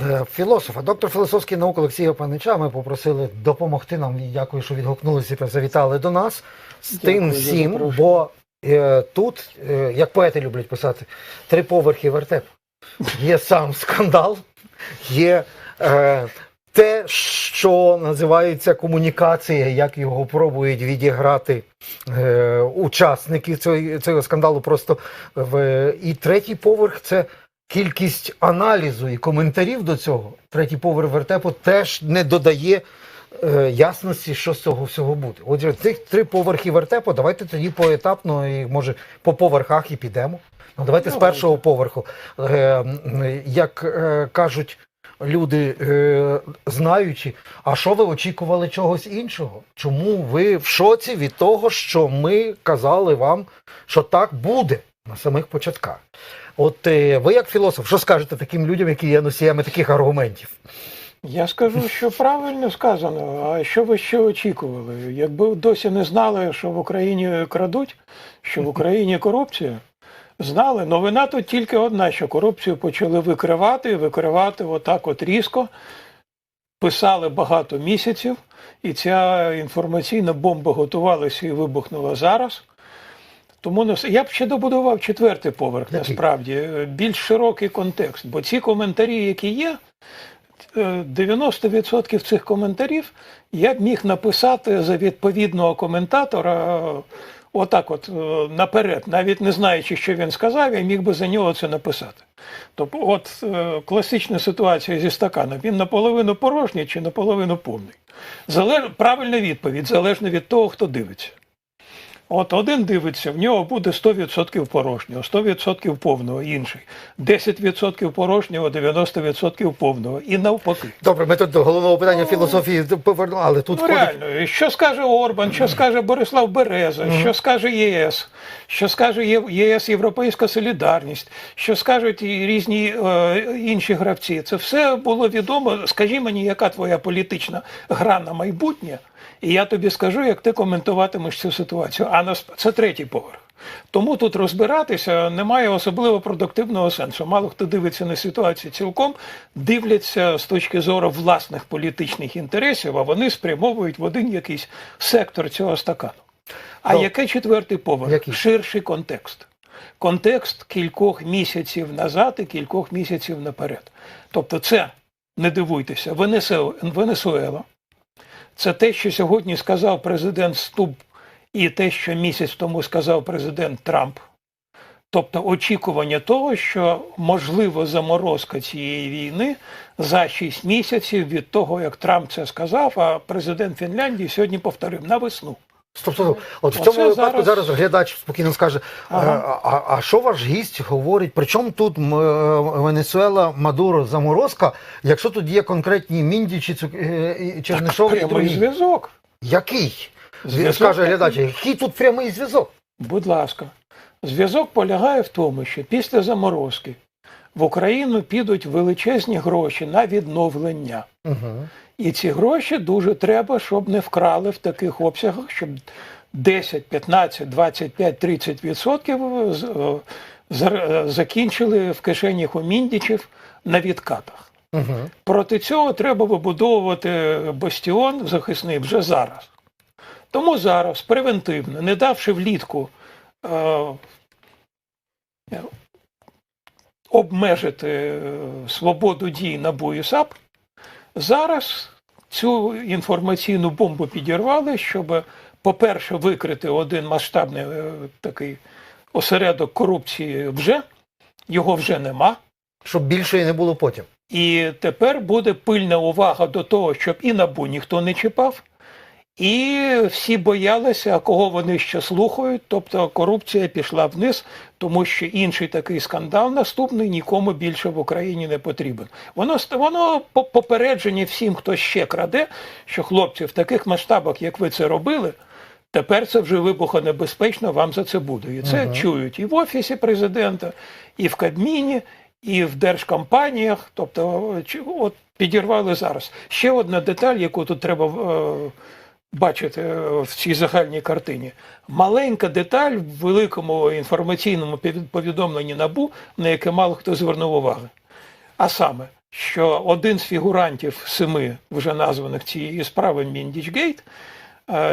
Е, Філософа, доктор філософських наук Олексія Панича. Ми попросили допомогти нам. Дякую, що відгукнулися і завітали до нас з тим всім, бо е, тут, е, як поети люблять писати, три поверхи вертеп. Є сам скандал, є е, те, що називається комунікація, як його пробують відіграти е, учасники цього, цього скандалу. Просто в і третій поверх це кількість аналізу і коментарів до цього. Третій поверх вертепу теж не додає. е, Ясності, що з цього всього буде. Отже, цих три поверхи вертепу, давайте тоді поетапно і може по поверхах і підемо. Ну давайте з першого поверху. Е, Як е, кажуть люди, е, знаючи, а що ви очікували чогось іншого? Чому ви в шоці від того, що ми казали вам, що так буде на самих початках? От е, ви, як філософ, що скажете таким людям, які є носіями таких аргументів? Я скажу, що правильно сказано. А що ви ще очікували? Якби досі не знали, що в Україні крадуть, що в Україні корупція, знали. Новина тут тільки одна, що корупцію почали викривати, викривати отак от різко. Писали багато місяців, і ця інформаційна бомба готувалася і вибухнула зараз. Тому я б ще добудував четвертий поверх, насправді, е, більш широкий контекст. Бо ці коментарі, які є, е, 90% цих коментарів я б міг написати за відповідного коментатора е, отак, от е, наперед, навіть не знаючи, що він сказав, я міг би за нього це написати. Тобто, от е, класична ситуація зі стаканом. Він наполовину порожній чи наполовину повний. Залеж... Правильна відповідь залежно від того, хто дивиться. От один дивиться, в нього буде 100% порожнього, 100% повного, інший. 10% порожнього, 90% повного. І навпаки. Добре, ми тут до головного питання філософії повернули, але тут Ну входить реально, що скаже Орбан, що скаже Борислав Береза, що скаже ЄС, що скаже ЄС Європейська Солідарність, що скажуть і різні е, інші гравці. Це все було відомо. Скажи мені, яка твоя політична гра на майбутнє, і я тобі скажу, як ти коментуватимеш цю ситуацію. А нас це третій поверх. Тому тут розбиратися немає особливо продуктивного сенсу. Мало хто дивиться на ситуацію цілком, дивляться з точки зору власних політичних інтересів, а вони спрямовують в один якийсь сектор цього стакану. А Ну, який четвертий поверх? який? Ширший контекст. Контекст кількох місяців назад і кількох місяців наперед. Тобто, це не дивуйтеся, Венесуела. Це те, що сьогодні сказав президент Стуб, і те, що місяць тому сказав президент Трамп. Тобто очікування того, що можливо заморозка цієї війни за 6 місяців від того, як Трамп це сказав, а президент Фінляндії сьогодні повторив на весну. Стоп, стоп, стоп. От в цьому випадку зараз... зараз глядач спокійно скаже: Ага. а, а, а що ваш гість говорить? Причому тут е, Венесуела, Мадуро, заморозка, якщо тут є конкретні Міндічі, Цук... е, Чернишов і Прямий другі? зв'язок. Який? Зв'язок Скаже глядач, який тут прямий зв'язок? Будь ласка, зв'язок полягає в тому, що після заморозки в Україну підуть величезні гроші на відновлення. Угу. І ці гроші дуже треба, щоб не вкрали в таких обсягах, щоб 10, 15, 25, 30 відсотків е, зар- е, закінчили в кишенях у міндічів на відкатах. Угу. Проти цього треба вибудовувати бастіон захисний вже зараз. Тому зараз превентивно, не давши влітку е, е, обмежити е, свободу дій НАБУ і САП, зараз цю інформаційну бомбу підірвали, щоб, по-перше, викрити один масштабний е, такий осередок корупції вже, його вже нема. Щоб більше і не було потім. І тепер буде пильна увага до того, щоб і набу ніхто не чіпав, і всі боялися, кого вони ще слухають. Тобто корупція пішла вниз, тому що інший такий скандал наступний нікому більше в Україні не потрібен. Воно воно по- попередження всім, хто ще краде, що хлопці в таких масштабах, як ви це робили. Тепер це вже вибухонебезпечно, вам за це буде. І це Ага. чують і в офісі президента, і в Кабміні, і в держкомпаніях. Тобто, от підірвали зараз. Ще одна деталь, яку тут треба е, бачити е, в цій загальній картині. Маленька деталь в великому інформаційному повідомленні набу, на яке мало хто звернув уваги. А саме, що один з фігурантів семи вже названих цієї справи Міндічгейт,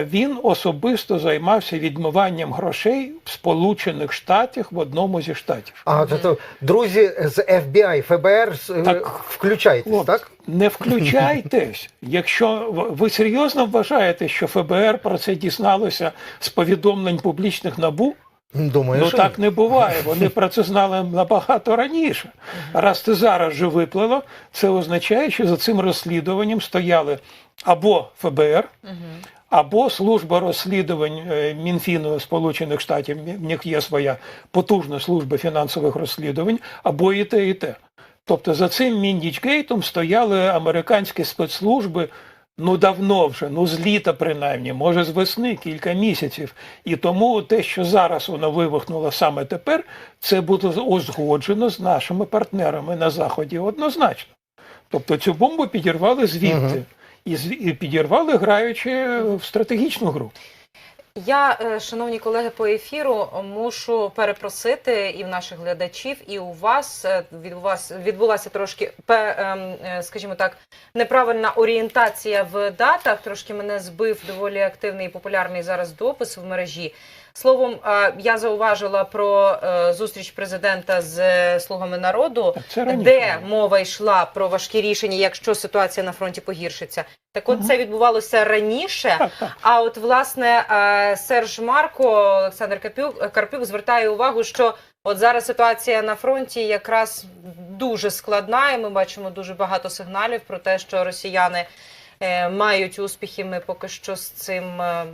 він особисто займався відмиванням грошей в Сполучених Штатах в одному зі штатів. А то, то друзі з FBI, ФБР, е, Так. включайтесь, Хлопці, так? Не включайтесь. Якщо ви серйозно вважаєте, що ФБР про це дізналося з повідомлень публічних набу, Думаю, ну що так не буває. Вони про це знали набагато раніше. Раз це зараз же виплило, це означає, що за цим розслідуванням стояли або ФБР, або служба розслідувань е, Мінфіну Сполучених Штатів. В них є своя потужна служба фінансових розслідувань, або і те, і те. Тобто за цим Міндічгейтом стояли американські спецслужби. Ну давно вже, ну з літа принаймні, може з весни кілька місяців. І тому те, що зараз воно вивихнуло саме тепер, це буде узгоджено з нашими партнерами на Заході однозначно. Тобто цю бомбу підірвали звідти. Мгм. І, підірвали, граючи в стратегічну гру. Я, е, шановні колеги, по ефіру мушу перепросити і в наших глядачів, і у вас е, від вас відбулася трошки ем, е, скажімо так, неправильна орієнтація в датах. Трошки мене збив доволі активний і популярний зараз допис в мережі. Словом, я зауважила про е, зустріч президента з е, слугами народу, де мова йшла про важкі рішення, якщо ситуація на фронті погіршиться. Так, от Мгм. це відбувалося раніше. Так, так. А от власне е, Серж Марко Олександр Карпюк, Карпюк звертає увагу, що от зараз ситуація на фронті якраз дуже складна, і ми бачимо дуже багато сигналів про те, що росіяни. Е, Мають успіхи, ми поки що з цим е,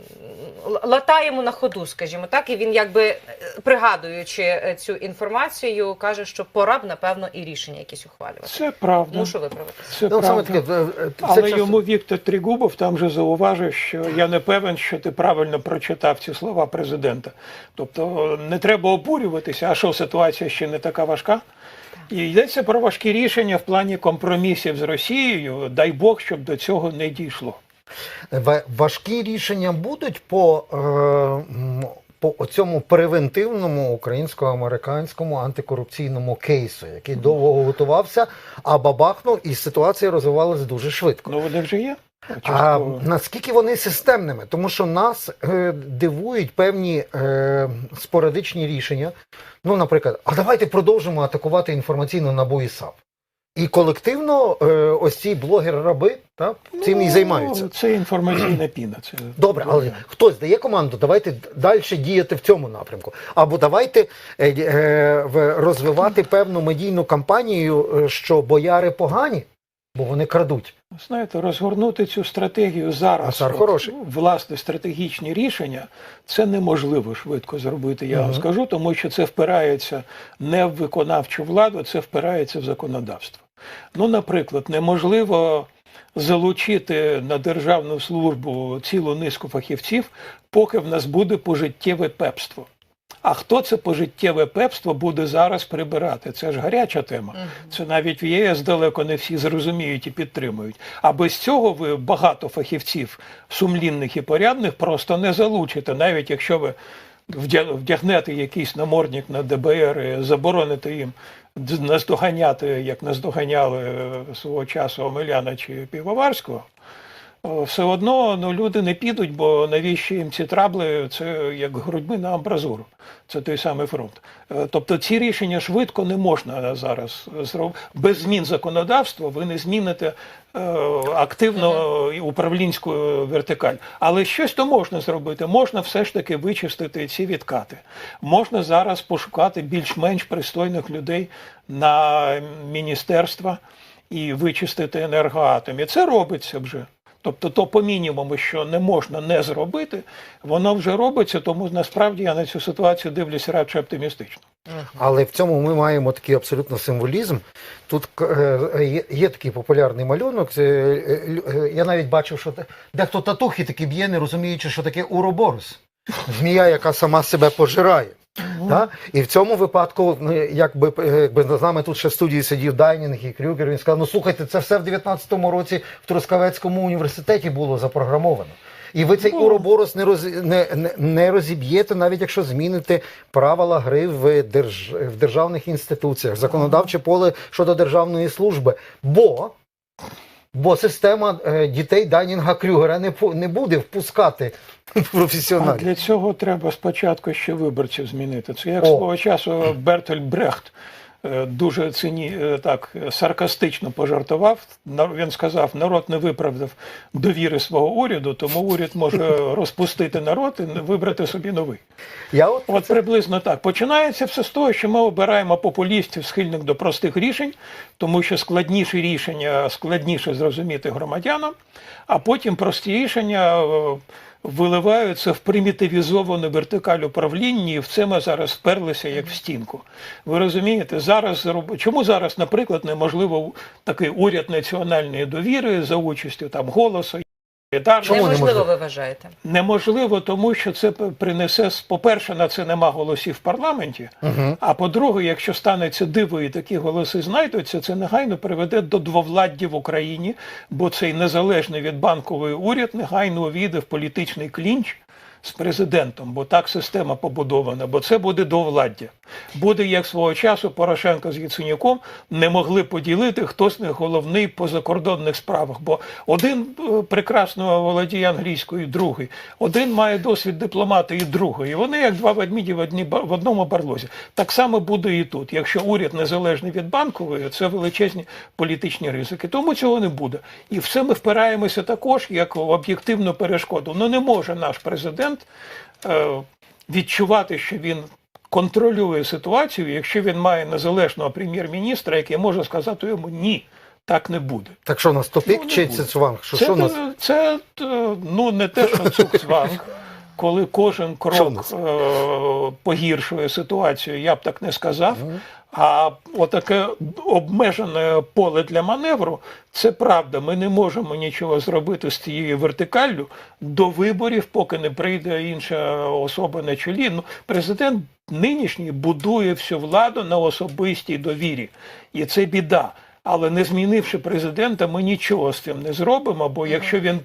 латаємо на ходу, скажімо так. І він, якби е, пригадуючи цю інформацію, каже, що пора б напевно і рішення якісь ухвалювати. Це правда. Мушу виправитися. Це Ну, правда. таке, це Але час- йому Віктор Трігубов там же зауважив, що я не певен, що ти правильно прочитав ці слова президента. Тобто не треба обурюватися, а що ситуація ще не така важка. І йдеться про важкі рішення в плані компромісів з Росією. Дай Бог, щоб до цього не дійшло. Важкі рішення будуть по, е, по цьому превентивному українсько-американському антикорупційному кейсу, який довго готувався, а бабахнув, і ситуація розвивалася дуже швидко. Ну вони вже є. А наскільки вони системними? Тому що нас е, дивують певні е, спорадичні рішення. Ну, наприклад, а давайте продовжимо атакувати інформаційно набу і САП. І колективно е, ось ці блогери-раби та, цим і Ну, займаються. Це інформаційна піна. Це Добре, але хтось дає команду, давайте далі діяти в цьому напрямку. Або давайте е, е, розвивати певну медійну кампанію, е, що бояри погані, бо вони крадуть. Знаєте, розгорнути цю стратегію зараз, А от, хороший. власне, стратегічні рішення, це неможливо швидко зробити, я вам скажу, тому що це впирається не в виконавчу владу, це впирається в законодавство. Ну, наприклад, неможливо залучити на державну службу цілу низку фахівців, поки в нас буде пожиттєве пепство. А хто це пожиттєве пепство буде зараз прибирати? Це ж гаряча тема. Це навіть в ЄС далеко не всі зрозуміють і підтримують. А без цього ви багато фахівців сумлінних і порядних просто не залучите, навіть якщо ви вдягнете якийсь намордник на ДБР і забороните їм наздоганяти, як наздоганяли е, свого часу Омеляна чи Півоварського. Все одно ну, люди не підуть, бо навіщо їм ці трабли, це як грудьми на амбразуру. Це той самий фронт. Е, Тобто ці рішення швидко не можна зараз зробити. Без змін законодавства ви не зміните е, активно управлінську вертикаль. Але щось то можна зробити. Можна все ж таки вичистити ці відкати. Можна зараз пошукати більш-менш пристойних людей на міністерства і вичистити енергоатом. І це робиться вже. Тобто, то по мінімуму, що не можна не зробити, воно вже робиться, тому насправді я на цю ситуацію дивлюся радше оптимістично. Але в цьому ми маємо такий абсолютно символізм. Тут е, є, є такий популярний малюнок. Е, е, я навіть бачив, що те- дехто татухи такі б'є, не розуміючи, що таке уроборос. Змія, яка сама себе пожирає. Та? І в цьому випадку, ну, якби, якби з нами тут ще в студії сидів Дайнінг і Крюгер, він сказав: ну слухайте, це все в 19-му році в Трускавецькому університеті було запрограмовано. І ви цей Ну. уроборос не, роз, не, не, не розіб'єте, навіть якщо зміните правила гри в, держ, в державних інституціях, законодавче поле щодо державної служби. Бо, бо система е, дітей Данінга Крюгера не, не буде впускати А для цього треба спочатку ще виборців змінити. Це як О. свого часу Бертоль Брехт дуже цині, е, так саркастично пожартував. Він сказав, народ не виправдав довіри свого уряду, тому уряд може розпустити народ і вибрати собі новий. Я от От приблизно так. Починається все з того, що ми обираємо популістів, схильних до простих рішень, тому що складніші рішення складніше зрозуміти громадянам, а потім прості рішення е, виливаються в примітивізовану вертикаль управління, і в це ми зараз вперлися як в стінку. Ви розумієте, зараз чому зараз, наприклад, неможливо такий уряд національної довіри за участю там голосу. Чому Неможливо, неможливо? ви вважаєте? Неможливо, тому що це принесе, по-перше, на це нема голосів в парламенті. Угу. А по-друге, якщо станеться диво і такі голоси знайдуться, це негайно приведе до двовладді в Україні, бо цей незалежний від банкової уряд негайно увійде в політичний клінч з президентом, бо так система побудована, бо це буде довладдя. Буде як свого часу Порошенко з Яценюком не могли поділити, хто з головний по закордонних справах. Бо один е, прекрасно володіє англійською, другий, один має досвід дипломата і другий. І вони як два ведмеді в, одні, в одному барлозі. Так само буде і тут. Якщо уряд незалежний від банкової, це величезні політичні ризики. Тому цього не буде. І все ми впираємося також як в об'єктивну перешкоду. Ну не може наш президент е, відчувати, що він контролює ситуацію, якщо він має незалежного прем'єр-міністра, який може сказати йому ні, так не буде. Так що у нас тупік Ну, чи буде. цицванг? Що, Це, що у нас? це, ну не те, що цукцванг, коли кожен крок е, погіршує ситуацію, я б так не сказав. А отаке обмежене поле для маневру, це правда. Ми не можемо нічого зробити з цією вертикаллю до виборів, поки не прийде інша особа на чолі. Ну, президент нинішній будує всю владу на особистій довірі, і це біда. Але не змінивши президента, ми нічого з цим не зробимо. Бо якщо він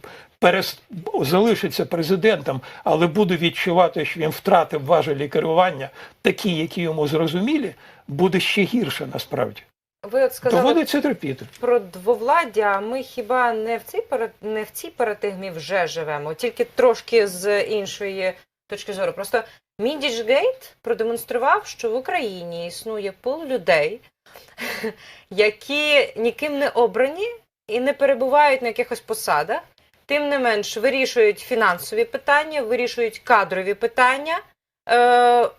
перес... залишиться президентом, але буде відчувати, що він втратив важелі керування, такі, які йому зрозумілі, буде ще гірше насправді. Ви от сказали Доводиться терпіти. про двовладдя. а Ми хіба не в цій пара- не в цій парадигмі вже живемо, тільки трошки з іншої точки зору. Просто Міндічгейт продемонстрував, що в Україні існує пул людей, які ніким не обрані і не перебувають на якихось посадах. Тим не менш, вирішують фінансові питання, вирішують кадрові питання е,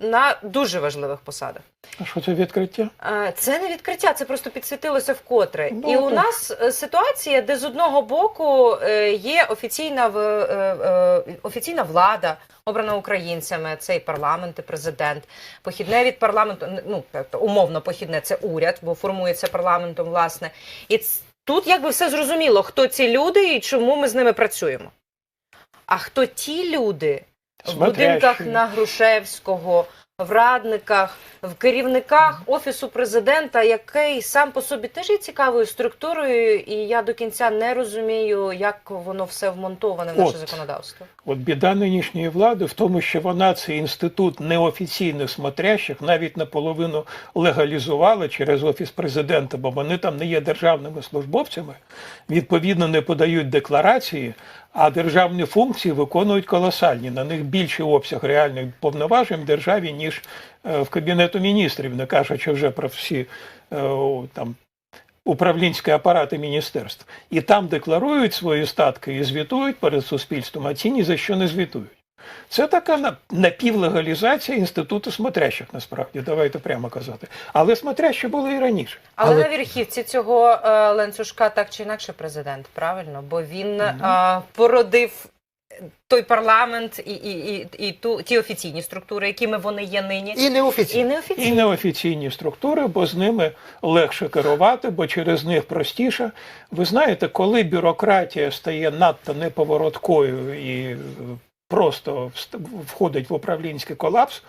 на дуже важливих посадах. А що це відкриття? Е, Це не відкриття, це просто підсвітилося вкотре. Ну, І у нас е, ситуація, де з одного боку е, є офіційна в- офіційна влада, обрана українцями, це і парламент, і президент. Похідне від парламенту, ну умовно похідне це уряд, бо формується парламентом, власне. І тут якби все зрозуміло, хто ці люди і чому ми з ними працюємо. А хто ті люди, в будинках на Грушевського, в радниках, в керівниках офісу президента, який сам по собі теж є цікавою структурою, і я до кінця не розумію, як воно все вмонтоване в наше От. законодавство. От біда нинішньої влади в тому, що вона цей інститут неофіційних смотрящих навіть наполовину легалізувала через офіс президента, бо вони там не є державними службовцями, відповідно не подають декларації, а державні функції виконують колосальні. На них більший обсяг реальних повноважень в державі ніж е, в кабінету міністрів, не кажучи вже про всі е, там управлінські апарати міністерств. І там декларують свої статки і звітують перед суспільством, а ці ні за що не звітують. Це така напівлегалізація інституту смотрящих, насправді, давайте прямо казати. Але смотрящі були і раніше. Але, Але- на верхівці цього е, ланцюжка так чи інакше президент, правильно? Бо він е, породив той парламент і, і, і, і ту, ті офіційні структури, якими вони є нині, І неофіційно. і І неофіційні. неофіційні структури, бо з ними легше керувати, бо через них простіше. Ви знаєте, коли бюрократія стає надто неповороткою і просто входить в управлінський колапс,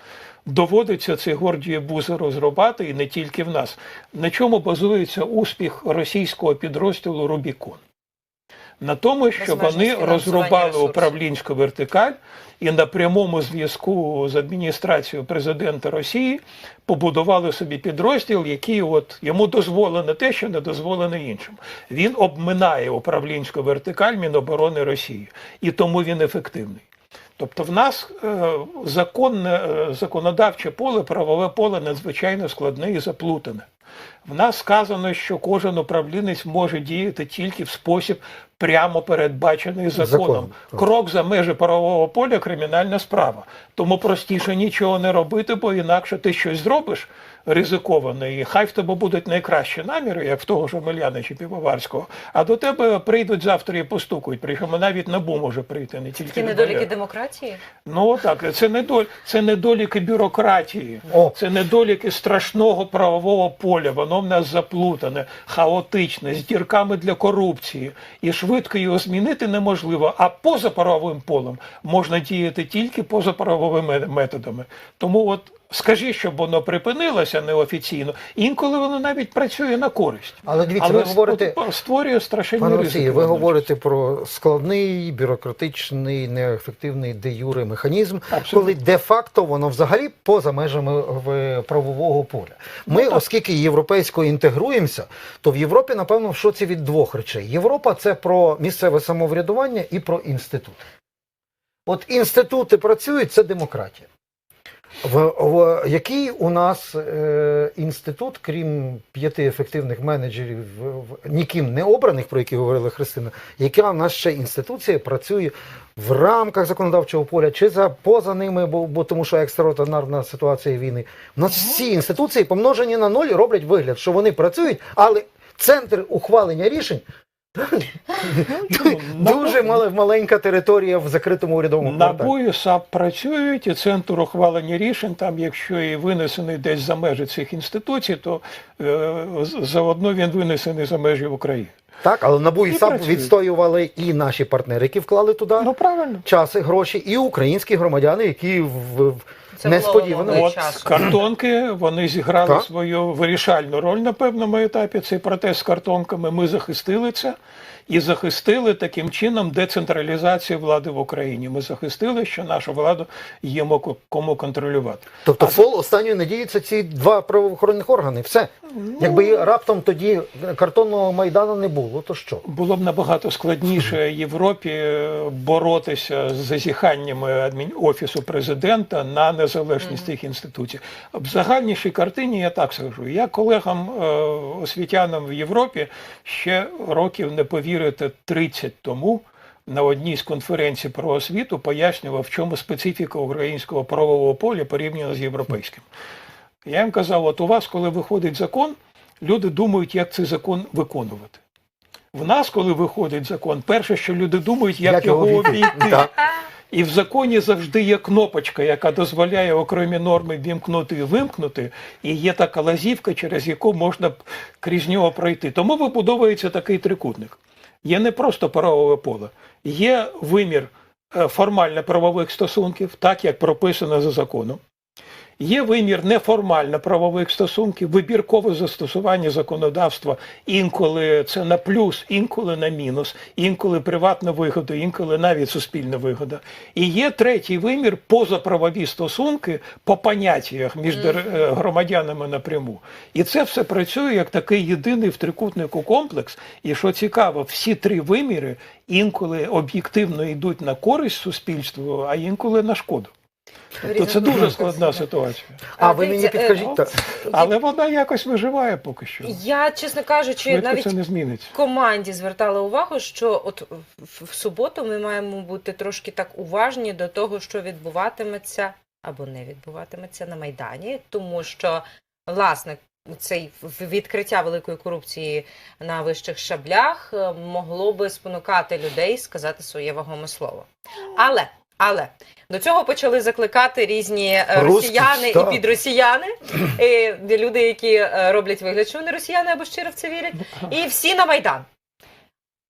доводиться цей гордіє бузи розрубати і не тільки в нас. На чому базується успіх російського підрозділу Рубікон? На тому, що вони розрубали управлінську вертикаль і на прямому зв'язку з адміністрацією президента Росії побудували собі підрозділ, який от йому дозволено те, що не дозволено іншим. Він обминає управлінську вертикаль Міноборони Росії, і тому він ефективний. Тобто в нас е, законне е, законодавче поле, правове поле надзвичайно складне і заплутане. В нас сказано, що кожен управлінець може діяти тільки в спосіб прямо передбачений законом. Законом. Крок за межі правового поля кримінальна справа. Тому простіше нічого не робити, бо інакше ти щось зробиш ризиковане, і хай в тебе будуть найкращі наміри, як в того ж Омеляна чи Півоварського, а до тебе прийдуть завтра і постукають. Причому навіть набу може прийти, не тільки Такі недоліки демократії. Ну так, це недолі, це недоліки бюрократії, О. це недоліки страшного правового поля. Воно в нас заплутане, хаотичне, з дірками для корупції, і швидко його змінити неможливо. А поза паровим полем можна діяти тільки поза правовими методами. Тому от. Скажи, щоб воно припинилося неофіційно. Інколи воно навіть працює на користь. Але дивіться, Але ви говорите, створює страшенні Пане ризики. Олексій, ви говорите про складний, бюрократичний, неефективний де юре механізм, Абсолютно. коли де-факто воно взагалі поза межами правового поля. Ми, Ну, оскільки європейсько інтегруємося, то в Європі, напевно, в шоці від двох речей. Європа це про місцеве самоврядування і про інститути. От інститути працюють, це демократія. В, в який у нас е, інститут, крім п'яти ефективних менеджерів, в, в- ніким не обраних, про які говорила Христина, яка в нас ще інституція працює в рамках законодавчого поля чи за поза ними, бо, бо тому що екстраординарна ситуація війни. У нас всі інституції помножені на ноль роблять вигляд, що вони працюють, але центр ухвалення рішень. Дуже мала- маленька територія в закритому урядовому. НАБУ САП працюють, і центр ухвалення рішень, там, якщо і винесений десь за межі цих інституцій, то е, заодно він винесений за межі України. Так, але НАБУ і І САП відстоювали і наші партнери, які вклали туди Ну правильно. час і гроші, і українські громадяни, які в Це несподівано. От часу. картонки вони зіграли Так. свою вирішальну роль на певному етапі. Цей протест з картонками. Ми захистили це і захистили таким чином децентралізацію влади в Україні. Ми захистили, що нашу владу є кому контролювати. Тобто А фол останньої надії це ці два правоохоронних органи. Все. Ну, Якби раптом тоді картонного майдану не було, то що? Було б набагато складніше Європі е, боротися з зазіханнями адмін- офісу президента на незалежність цих інституцій. В загальнішій картині я так скажу. Я колегам е, освітянам в Європі ще років не повірите 30 тому. На одній з конференцій про освіту пояснював, в чому специфіка українського правового поля порівняно з європейським. Я їм казав: от у вас, коли виходить закон, люди думають, як цей закон виконувати. В нас, коли виходить закон, перше, що люди думають, як, Як його обійти. І в законі завжди є кнопочка, яка дозволяє окремі норми вімкнути і вимкнути, і є така лазівка, через яку можна крізь нього пройти. Тому вибудовується такий трикутник. Є не просто правове поле, є вимір е, формально правових стосунків, так як прописано за законом. Є вимір неформально правових стосунків, вибіркове застосування законодавства. Інколи це на плюс, інколи на мінус, інколи приватна вигода, інколи навіть суспільна вигода. І є третій вимір позаправові стосунки по поняттях між е, громадянами напряму. І це все працює як такий єдиний в трикутнику комплекс. І що цікаво, всі три виміри інколи об'єктивно йдуть на користь суспільству, а інколи на шкоду. Тобто це дуже складна ситуація. А ви мені е, підкажіть, так. Але вона якось виживає поки що. Я, чесно кажучи, Швидко навіть це не зміниться. команді звертала увагу, що от в, суботу ми маємо бути трошки так уважні до того, що відбуватиметься або не відбуватиметься на майдані, тому що власне. Цей відкриття великої корупції на вищих щаблях е, могло би спонукати людей сказати своє вагоме слово. Але але до цього почали закликати різні е, Русські, росіяни так. і підросіяни, і люди, які е, роблять вигляд, що вони росіяни або щиро в це вірять. І всі на Майдан.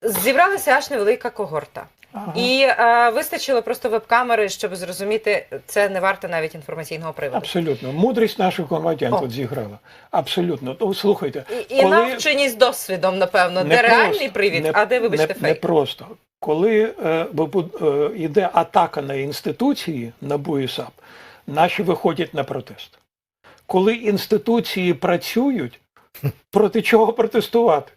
Зібралася аж невелика когорта. Ага. І е, вистачило просто веб-камери, щоб зрозуміти, це не варто навіть інформаційного приводу. Абсолютно. Мудрість наших громадян О. тут зіграла. Абсолютно. Ну, слухайте, І, і коли- навченість досвідом, напевно, Не де реальний привід, не- а де, вибачте, не, фейк. Не просто. Коли е, е, йде атака на інституції НАБУ і САП, наші виходять на протест. Коли інституції працюють, проти чого протестувати?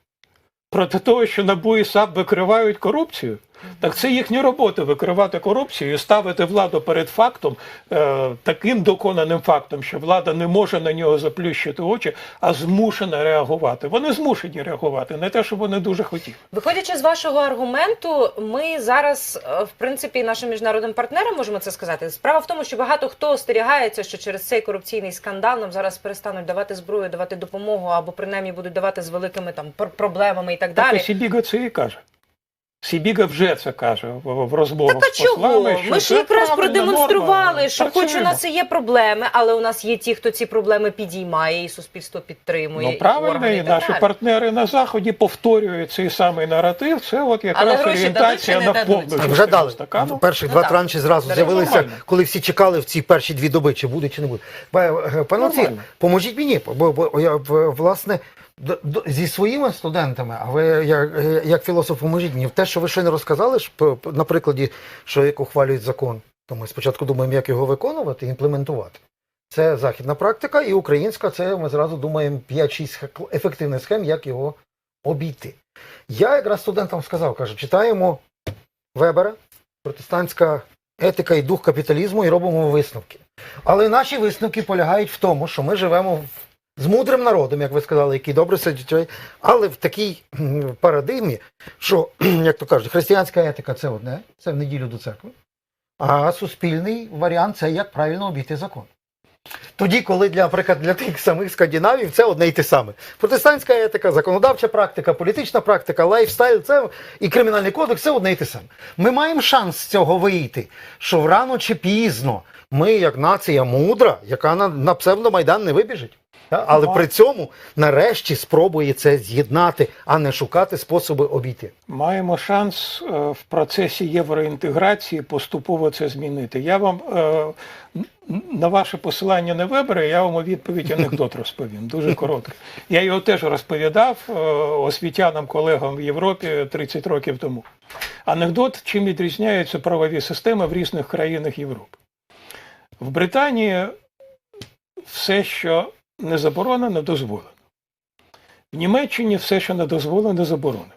Проти того, що НАБУ і САП викривають корупцію? Так це їхня робота викривати корупцію і ставити владу перед фактом, е, таким доконаним фактом, що влада не може на нього заплющити очі, а змушена реагувати. Вони змушені реагувати, не те, що вони дуже хотіли. Виходячи з вашого аргументу, ми зараз, е, в принципі, нашим міжнародним партнерам можемо це сказати. Справа в тому, що багато хто остерігається, що через цей корупційний скандал нам зараз перестануть давати зброю, давати допомогу або принаймні будуть давати з великими там пр- проблемами і так Так далі. Сібіга це і каже. Сібіга вже це каже в, розмовах Так а з послами. чого? що Ми ж це якраз правильна продемонстрували, норма. що хоч у Працюємо. нас і є проблеми, але у нас є ті, хто ці проблеми підіймає, і суспільство підтримує. Ну правильно, і наші далі. партнери на заході повторюють цей самий наратив. Це от Але якраз гроші орієнтація дадуть чи на дадуть? повну Вже дали. стакану. Перших Ну, два так. транші зразу Це з'явилися, нормально. коли всі чекали в ці перші дві доби, чи буде, чи не буде. Пане Пане Олексій, Нормально. поможіть мені, бо, бо я в- власне зі своїми студентами, а ви як, як філософ, поможіть мені. Те, що ви не розказали, п- на прикладі, що як ухвалюють закон, то ми спочатку думаємо, як його виконувати і імплементувати. Це західна практика, і українська це ми зразу думаємо 5-6 хек- ефективних схем, як його обійти. Я якраз студентам сказав, кажу, читаємо Вебера, протестантська етика і дух капіталізму, і робимо висновки. Але наші висновки полягають в тому, що ми живемо в- з мудрим народом, як ви сказали, який добре сидить, але в такій парадигмі, що, як то кажуть, християнська етика це одне, це в неділю до церкви, а суспільний варіант це як правильно обійти закон. Тоді, коли для, наприклад, для тих самих скандинавів це одне й те саме. Протестантська етика, законодавча практика, політична практика, лайфстайл, це і кримінальний кодекс це одне й те саме. Ми маємо шанс з цього вийти, що рано чи пізно ми, як нація мудра, яка на, на псевдомайдан не вибіжить. Але при цьому нарешті спробує це з'єднати, а не шукати способи обійти. Маємо шанс е, в процесі євроінтеграції поступово це змінити. Я вам е, на ваше посилання на Вебера, я вам у відповідь анекдот розповім. Дуже короткий. Я його теж розповідав е, освітянам, колегам в Європі 30 років тому. Анекдот, чим відрізняються правові системи в різних країнах Європи. В Британії все, що не заборонено, дозволено. В Німеччині все, що не дозволено, заборонено.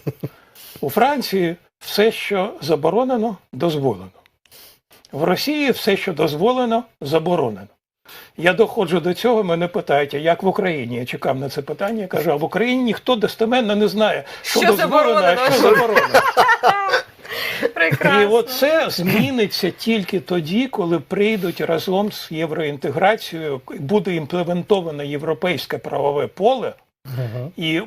У Франції все, що заборонено, дозволено. В Росії все, що дозволено, заборонено. Я доходжу до цього, мене питають, а як в Україні? Я чекав на це питання. Я кажу, а в Україні ніхто достеменно не знає, що, Що дозволено, а що заборонено. Прекрасно. І оце зміниться тільки тоді, коли прийдуть разом з євроінтеграцією, буде імплементоване європейське правове поле, і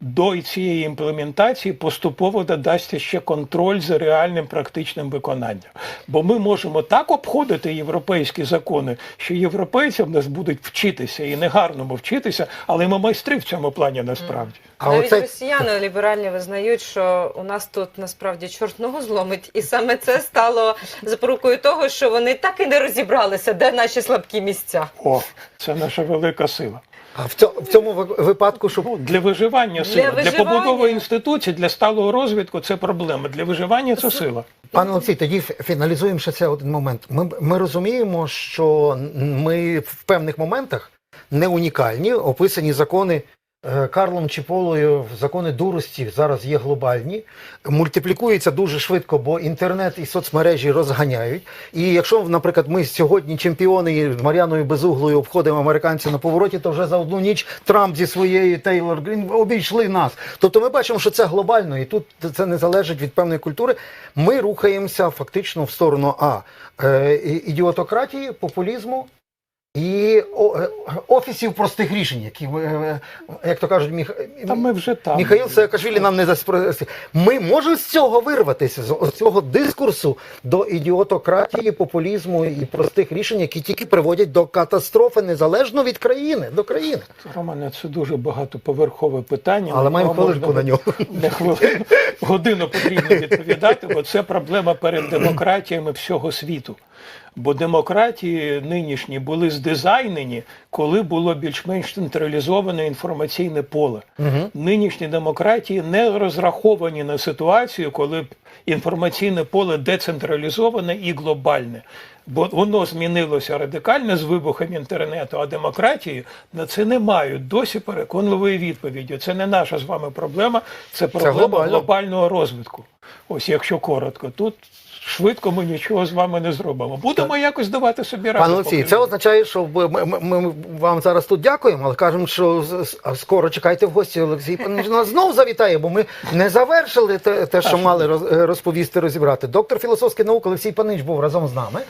до цієї імплементації поступово додасться ще контроль за реальним практичним виконанням. Бо ми можемо так обходити європейські закони, що європейцям нас будуть вчитися і негарному вчитися, але ми майстри в цьому плані насправді. А Навіть оце росіяни ліберальні визнають, що у нас тут насправді чорт ногу зломить, і саме це стало запорукою того, що вони так і не розібралися, де наші слабкі місця. О, це наша велика сила. А в цьому, в цьому випадку, щоб Ну, для виживання сила. Для, виживання. побудови інституцій, для сталого розвитку це проблема. Для виживання це сила. Пане Олексій, тоді фіналізуємо ще це один момент. Ми, ми розуміємо, що ми в певних моментах не унікальні. Описані закони Карлом Чіполою, закони дурості зараз є глобальні, мультиплікуються дуже швидко, бо інтернет і соцмережі розганяють. І якщо, наприклад, ми сьогодні чемпіони з Мар'яною Безуглою обходимо американців на повороті, то вже за одну ніч Трамп зі своєю Тейлор Грін обійшли нас. Тобто ми бачимо, що це глобально, і тут це не залежить від певної культури. Ми рухаємося фактично в сторону А е, ідіотократії, популізму і е, офісів простих рішень, які, е, е, як то кажуть, Міх... Та ми вже там. Міхаїл Саакашвілі нам не дасть. Ми можемо з цього вирватися, з цього дискурсу до ідіотократії, популізму і простих рішень, які тільки приводять до катастрофи незалежно від країни, до країни. Романе, це дуже багатоповерхове питання. Але маємо хвилинку на нього. Не хвилину, годину потрібно відповідати, бо це проблема перед демократіями всього світу. Бо демократії нинішні були здизайнені, коли було більш-менш централізоване інформаційне поле. Нинішні демократії не розраховані на ситуацію, коли б інформаційне поле децентралізоване і глобальне. Бо воно змінилося радикально з вибухом інтернету, а демократії на це не мають досі переконливої відповіді. Це не наша з вами проблема, це проблема глобально. глобального розвитку. Ось якщо коротко, тут швидко ми нічого з вами не зробимо. Будемо якось давати собі раду. Пане Олексій, це означає, що ми, ми, ми- вам зараз тут дякуємо, але кажемо, що скоро чекайте в гості. Олексій нас знов завітає, бо ми не завершили те, те що мали роз- розповісти, розібрати. Доктор філософських наук Олексій Панич був разом з нами.